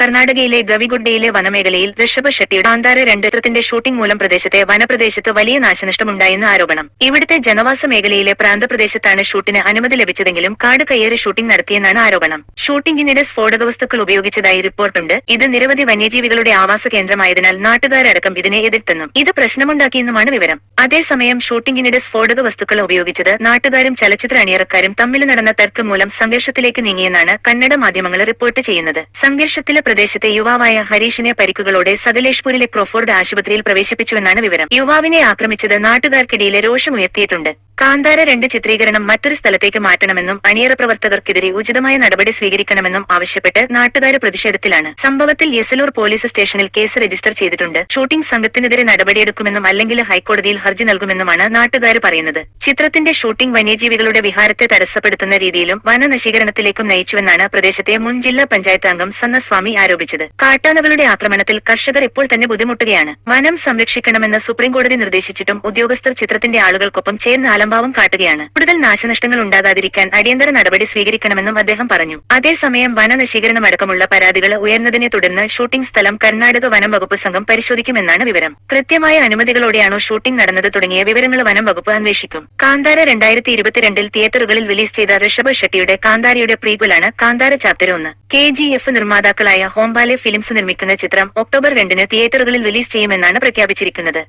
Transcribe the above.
കർണാടകയിലെ ഗവിഗുഡ്ഡയിലെ വനമേഖലയിൽ ഋഷഭ് ഷെട്ടിയുടെ കാന്താര രണ്ട് ചിത്രത്തിന്റെ ഷൂട്ടിംഗ് മൂലം പ്രദേശത്തെ വനപ്രദേശത്ത് വലിയ നാശനഷ്ടമുണ്ടായെന്ന് ആരോപണം. ഇവിടുത്തെ ജനവാസ മേഖലയിലെ പ്രാന്തപ്രദേശത്താണ് ഷൂട്ടിന് അനുമതി ലഭിച്ചതെങ്കിലും കാട് കയ്യേറി ഷൂട്ടിംഗ് നടത്തിയെന്നാണ് ആരോപണം. ഷൂട്ടിംഗിനിടെ സ്ഫോടക വസ്തുക്കൾ ഉപയോഗിച്ചതായി റിപ്പോർട്ടുണ്ട്. ഇത് നിരവധി വന്യജീവികളുടെ ആവാസ കേന്ദ്രമായതിനാൽ നാട്ടുകാരടക്കം ഇതിനെ എതിർത്തെന്നും ഇത് പ്രശ്നമുണ്ടാക്കിയെന്നുമാണ് വിവരം. അതേസമയം ഷൂട്ടിംഗിനിടെ സ്ഫോടക വസ്തുക്കൾ ഉപയോഗിച്ചത് നാട്ടുകാരും ചലച്ചിത്ര അണിയറക്കാരും തമ്മിൽ നടന്ന തർക്കം മൂലം സംഘർഷത്തിലേക്ക് നീങ്ങിയെന്നാണ് കന്നഡ മാധ്യമങ്ങൾ റിപ്പോർട്ട് ചെയ്യുന്നത്. സംഘർഷത്തിലെ പ്രദേശത്തെ യുവാവായ ഹരീഷിനെ പരിക്കുകളോടെ സകലേഷ്പൂരിലെ ക്രോഫോർഡ് ആശുപത്രിയിൽ പ്രവേശിപ്പിച്ചുവെന്നാണ് വിവരം. യുവാവിനെ ആക്രമിച്ചത് നാട്ടുകാർക്കിടയിലെ രോഷമുയർത്തിയിട്ടുണ്ട്. കാന്താര രണ്ട് ചിത്രീകരണം മറ്റൊരു സ്ഥലത്തേക്ക് മാറ്റണമെന്നും അണിയറ പ്രവർത്തകർക്കെതിരെ ഉചിതമായ നടപടി സ്വീകരിക്കണമെന്നും ആവശ്യപ്പെട്ട് നാട്ടുകാർ പ്രതിഷേധത്തിലാണ്. സംഭവത്തിൽ യെസലൂർ പോലീസ് സ്റ്റേഷനിൽ കേസ് രജിസ്റ്റർ ചെയ്തിട്ടുണ്ട്. ഷൂട്ടിംഗ് സംഘത്തിനെതിരെ നടപടിയെടുക്കുമെന്നും അല്ലെങ്കിൽ ഹൈക്കോടതിയിൽ ഹർജി നൽകുമെന്നുമാണ് നാട്ടുകാർ പറയുന്നത്. ചിത്രത്തിന്റെ ഷൂട്ടിംഗ് വന്യജീവികളുടെ വിഹാരത്തെ തടസ്സപ്പെടുത്തുന്ന രീതിയിലും വനനശീകരണത്തിലേക്കും നയിച്ചുവെന്നാണ് പ്രദേശത്തെ മുൻ ജില്ലാ പഞ്ചായത്ത് അംഗം സന്നസ്വാമി ആരോപിച്ചത്. കാട്ടാനകളുടെ ആക്രമണത്തിൽ കർഷകർ ഇപ്പോൾ തന്നെ ബുദ്ധിമുട്ടുകയാണ്. വനം സംരക്ഷിക്കണമെന്ന് സുപ്രീംകോടതി നിർദ്ദേശിച്ചിട്ടും ഉദ്യോഗസ്ഥർ ചിത്രത്തിന്റെ ആളുകൾക്കൊപ്പം ചേർന്ന് അലംഭാവം കാട്ടുകയാണ്. കൂടുതൽ നാശനഷ്ടങ്ങൾ ഉണ്ടാകാതിരിക്കാൻ അടിയന്തര നടപടി സ്വീകരിക്കണമെന്നും അദ്ദേഹം പറഞ്ഞു. അതേസമയം വനനശീകരണം അടക്കമുള്ള പരാതികൾ ഉയർന്നതിനെ തുടർന്ന് ഷൂട്ടിംഗ് സ്ഥലം കർണാടക വനം വകുപ്പ് സംഘം പരിശോധിക്കുമെന്നാണ് വിവരം. കൃത്യമായ അനുമതികളോടെയാണോ ഷൂട്ടിംഗ് നടന്നത് തുടങ്ങിയ വിവരങ്ങൾ വനം വകുപ്പ് അന്വേഷിക്കും. കാന്താര രണ്ടായിരത്തി ഇരുപത്തിരണ്ടിൽ തിയേറ്ററുകളിൽ റിലീസ് ചെയ്ത ഋഷഭ് ഷെട്ടിയുടെ കാന്താരയുടെ പ്രീക്വലാണ് കാന്താര ചാപ്റ്റർ ഒന്ന്. കെ ജി എഫ് നിർമ്മാതാക്കളായ ഹോംബാലെ ഫിലിംസ് നിർമ്മിക്കുന്ന ചിത്രം ഒക്ടോബർ രണ്ടിന് തിയേറ്ററുകളിൽ റിലീസ് ചെയ്യുമെന്നാണ് പ്രഖ്യാപിച്ചിരിക്കുന്നത്.